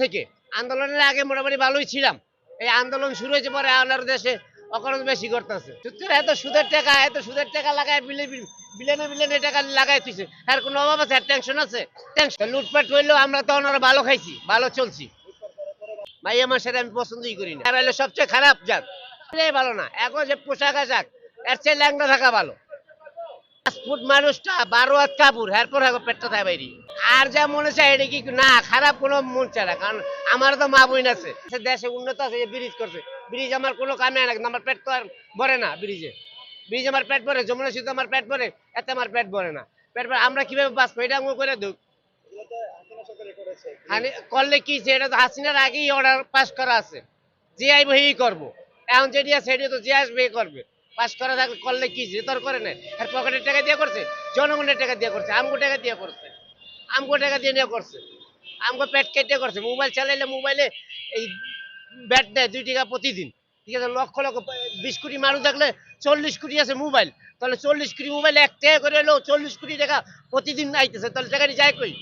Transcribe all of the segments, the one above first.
থেকে। আন্দোলনের আগে মোটামুটি ভালোই ছিলাম। এই আন্দোলন শুরু হয়েছে পরে আমার দেশে অকরণ বেশি করতেছে। সুদের এত সুদের টাকা, এত সুদের টাকা লাগায় বিলে বিলেনে বিলেনে টাকা লাগাই তুইছে আর কোনো অভাব আছে? টেনশন আছে? টেনশন লুটপাট হইলেও আমরা তখন ওরা ভালো খাইছি, ভালো চলছি। ভাই, আমার সাথে আমি পছন্দই করি না। আর সবচেয়ে খারাপ জাত। ভালো না। এখন যে পোশাক আশাক, এর চেয়ে ল্যাংটা থাকা ভালো। ফুট মানুষটা বারো হাত কাপড় এখন পেটটা থাকে বাইরি। আর যা মনে চায় এটা কি না, খারাপ কোনো মন চায় না, কারণ আমার তো মা আছে। দেশে উন্নত আছে ব্রিজ করছে। ব্রিজ আমার কোনো কামে না আমার পেট তো আর ভরে না ব্রিজে। ব্রিজ আমার পেট ভরে, যমুনা সেতু আমার পেট ভরে, এতে আমার পেট ভরে না। পেট ভরে, আমরা কীভাবে বাঁচবো, এটা আমি করে দুঃখ করলে কি যে, এটা তো হাসিনার আগেই অর্ডার পাস করা আছে। যে আইব, হেই করব। এখন যেটি আছে সেটি তো যে আসবে এই করবে। পাস করা থাকলে করলে কি তোর করে না আর পকেটের টাকা দিয়ে করছে? জনগণের টাকা দিয়ে করছে, আমগো টাকা দিয়ে করছে। আমগো টাকা দিয়ে নিয়ে করছে। আমগো পেট কেটে করছে। মোবাইল চালাইলে মোবাইলে এই ব্যাট দেয় দুই টাকা প্রতিদিন। ঠিক আছে, লক্ষ লক্ষ বিশ কোটি মানুষ থাকলে চল্লিশ কোটি আছে মোবাইল। তাহলে চল্লিশ কোটি মোবাইল এক টাকা করে এলো, চল্লিশ কোটি টাকা প্রতিদিন আইতেছে। তাহলে টাকাটি যায় কই?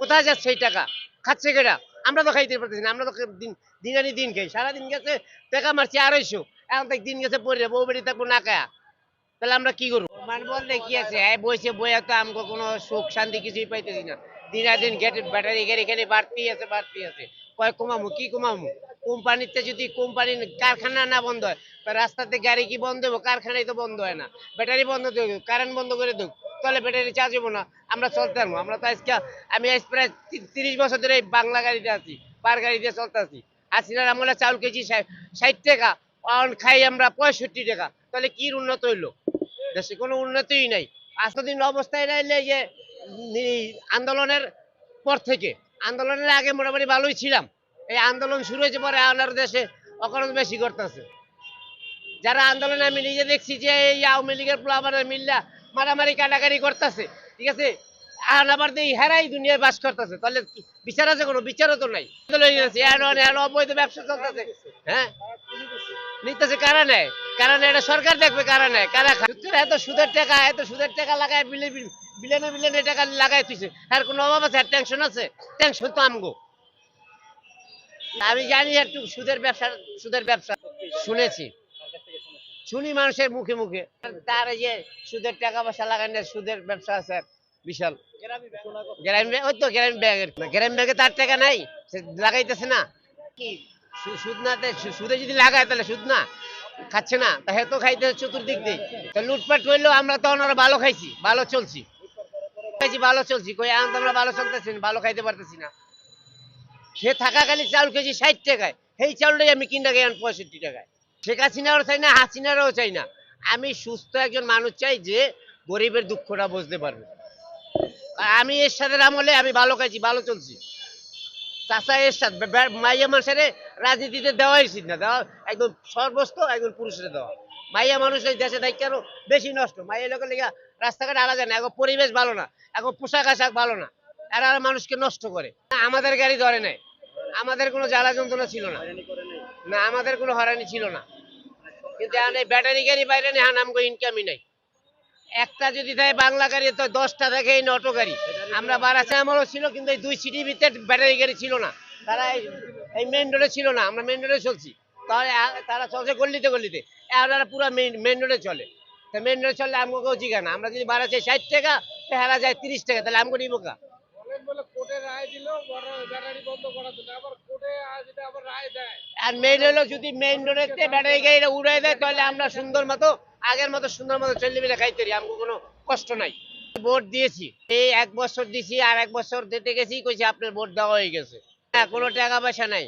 কোথায় যাচ্ছে সেই টাকা? খাচ্ছে কেটা আমরা তো খাইতে পারতেছি না, আমরা তো দিন দিন আনি দিন খাই। সারাদিন গেছে, টাকা মারছি আড়াইশো। এখন তো দিন গেছে পড়ে বউ তাহলে আমরা কি করব? কি আছে বইছে বইয়া তো আমাকে কোনো সুখ শান্তি কিছুই পাইতেছি না। দিন আর দিন গেটে ব্যাটারি গাড়ি বাড়তেই আছে বাড়তেই আছে। কয়, কমামু, কি কমামু? কোম্পানিতে যদি কোম্পানি কারখানা না বন্ধ হয় রাস্তাতে গাড়ি কি বন্ধ হব কারখানায় তো বন্ধ হয় না। ব্যাটারি বন্ধ দেবো কারেন্ট বন্ধ করে দেবো। তাহলে ব্যাটারি চার্জ হব না। আমরা চলতে পারব আমরা তো আজকে, আমি আজ প্রায় তিরিশ বছর ধরে বাংলা গাড়িতে আছি, পার গাড়িতে চলতে আছি। হাসিনার আমলে চাউল কেজি ষাট টাকা। অন খাই আমরা পঁয়ষট্টি টাকা, তাহলে কি উন্নত হইল? দেশে কোনো উন্নতিই নাই। আজকের অবস্থায় নাইলে যে আন্দোলনের পর থেকে। আন্দোলনের আগে মোটামুটি ভালোই ছিলাম। এই আন্দোলন শুরু হয়েছে পরে আমার দেশে অকরণ বেশি করতেছে। যারা আন্দোলনে আমি নিজে দেখছি যে, এই আওয়ামী লীগের প্লাবারের মিল্লা মারামারি কাটাকাটি করতেছে, ঠিক আছে? আর এই হেরাই দুনিয়ায় বাস করতেছে, তাহলে বিচার আছে কোনো? বিচারও তো নাই। অবৈধ ব্যবসা চলতেছে। হ্যাঁ? নিতেছে কারা নেয়? কারা নেয় এটা সরকার দেখবে কারা নেয়, কারা খায়। এত সুদের টাকা, এত সুদের টাকা লাগায় বিলে বিলেনে বিলেনে টাকা লাগাই তুইছে আর কোনো অভাব আছে? আর টেনশন আছে? টেনশন তো আমগো। আমি জানি একটু সুদের ব্যবসা সুদের ব্যবসা। শুনেছি। শুনি মানুষের মুখে মুখে। তার এই যে সুদের টাকা পয়সা না সুদের ব্যবসা আছে, বিশাল। গ্রামীণ ওই তো গ্রামীণ ব্যাংকের গ্রামীণ ব্যাংকে তার টাকা নাই। সে লাগাইতেছে না। কি? সুদ না সুদে যদি লাগায় তাহলে সুদ না। খাচ্ছে না, তা খাইতে চতুর্দিক দিয়ে। লুটপাট করলেও আমরা ভালো খাইছি, ভালো চলছি। খাইছি, ভালো চলছি। কই আমরা ভালো চলতেছি না, ভালো খাইতে পারতেছি না। সে থাকাকালী চাউল কেজি ষাট টাকায়, সেই চাউলটাই আমি কিনা খাই পঁয়ষট্টি টাকায়। শেখ হাসিনারও চাই না, হাসিনারও চাই না। আমি সুস্থ একজন মানুষ চাই যে গরিবের দুঃখটা বুঝতে পারবে। আমি এর সাথে আমলে আমি ভালো খাইছি, ভালো চলছি। চাষা এর সাথে মাইয়া মানুষের রাজনীতিতে দেওয়াই উচিত না। দেওয়া একদম সর্বস্ত একজন পুরুষের দেওয়া। মাইয়া মানুষ এই দেশে দায়িত্ব আরও বেশি নষ্ট। মাইয়া লোকের লেগে রাস্তাঘাট আলাদা না, এখন পরিবেশ ভালো না, এখন পোশাক আশাক ভালো না। এরা মানুষকে নষ্ট করে। আমাদের গাড়ি ধরে নেয় আমাদের কোনো জ্বালা যন্ত্রণা ছিল না। না, আমাদের কোনো হরানি ছিল না। কিন্তু ব্যাটারি গাড়ি বাইরে নেই হান আমগো ইনকামই নাই। একটা যদি দেয় বাংলা গাড়ি, তো দশটা দেখে এই অটো গাড়ি। আমরা বারাসে আমারও ছিল, কিন্তু এই দুই সিটির ভিতরে ব্যাটারি গাড়ি ছিল না। তারা এই- মেন রোডে ছিল না আমরা মেন রোডে চলছি। তাহলে তারা চলছে গল্লিতে গল্লিতে। ওরা পুরো মেন মেন রোডে চলে। তা মেন রোডে চললে আমগো কেউ জিগা না। আমরা যদি বারাসে ষাট টাকা তো হেরা যায় তিরিশ টাকা তাহলে আমগো নিবো কা? বড় আর হলো যদি মেইন রোডেতে ব্যাটারি গাড়িটা উড়াই দেয় তাহলে আমরা সুন্দর মতো আগের মতো সুন্দর মতো চলে মিলে খাইতে আমাকে কোনো কষ্ট নাই। ভোট দিয়েছি। এই এক বছর দিছি আর এক বছর দিতে গেছি কইছি আপনার ভোট দেওয়া হয়ে গেছে। হ্যাঁ কোনো টাকা পয়সা নাই।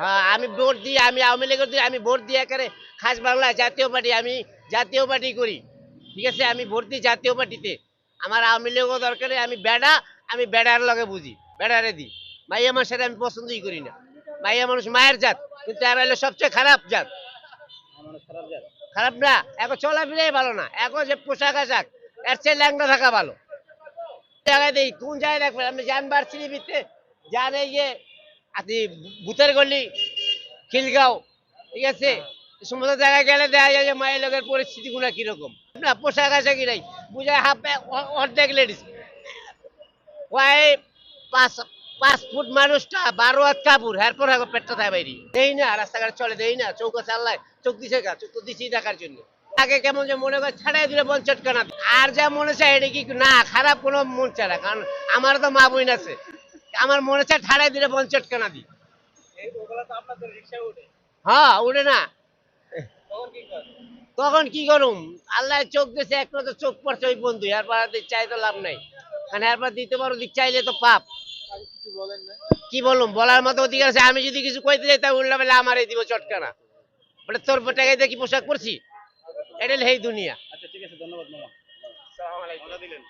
হ্যাঁ আমি ভোট দিই আমি আওয়ামী লীগের দিই আমি ভোট দিয়ে একেবারে খাস বাংলা জাতীয় পার্টি আমি জাতীয় পার্টি করি। ঠিক আছে আমি ভোট দিই জাতীয় পার্টিতে। আমার আওয়ামী লীগও দরকারে আমি বেড়া আমি বেড়ার লগে বুঝি বেড়ারে দিই। মাইয়া সাথে আমি পছন্দই করি না। মাইয়া মানুষ মায়ের জাত কিন্তু এরা হলো সবচেয়ে খারাপ জাত। খারাপ না এখন চলা চলাফেরাই ভালো না এখন যে পোশাক আশাক এর চেয়ে ল্যাংটা থাকা ভালো। জায়গায় দেই কোন জায়গায় দেখবেন? আপনি যান ভিতরে যান এই যে আপনি ভূতের গল্লি খিলগাঁও ঠিক আছে? সমস্ত জায়গায় গেলে দেখা যায় যে মায়ের লোকের পরিস্থিতি গুলো কীরকম। না পোশাক আশাকই নাই। বুঝায় হাফ অর্ধেক লেডিস প্রায় পাঁচ পাঁচ ফুট মানুষটা বারো হাত কাপড় এরপর এখন পেটটা থাকে বাইরি। দেই না রাস্তাঘাটে চলে দেই না চৌকা চাল্লায় চোখ দিছে গা চোখ তো দিছি দেখার জন্য। আগে কেমন যে মনে করে ছাড়াই দিলে মন চটকানা আর যা মনে চায় এটা কি না খারাপ কোনো মন চায় না কারণ আমার তো মা বোন আছে। আমার মনে চায় ছাড়াই দিলে মন চটকানা দি এই হ্যাঁ উঠে না। তখন কি করে তখন কি করুম? আল্লাহ চোখ দিছে এক নজর চোখ পড়ছে ওই বন্ধু এরপর আর চাই তো লাভ নাই। কারণ এরপর দিতে পারো দিক চাইলে তো পাপ। আর কিছু বলেন না কি বলুম? বলার মতো অধিকার আছে আমি যদি কিছু কইতে যাই তা উল্লা বেলা আমারই দিব চটকানা বলে তোর টাকায় দিয়ে কি পোশাক পরছি? এটা হলো এই দুনিয়া। আচ্ছা ঠিক আছে ধন্যবাদ মামা। আসসালামু আলাইকুম। দিলেন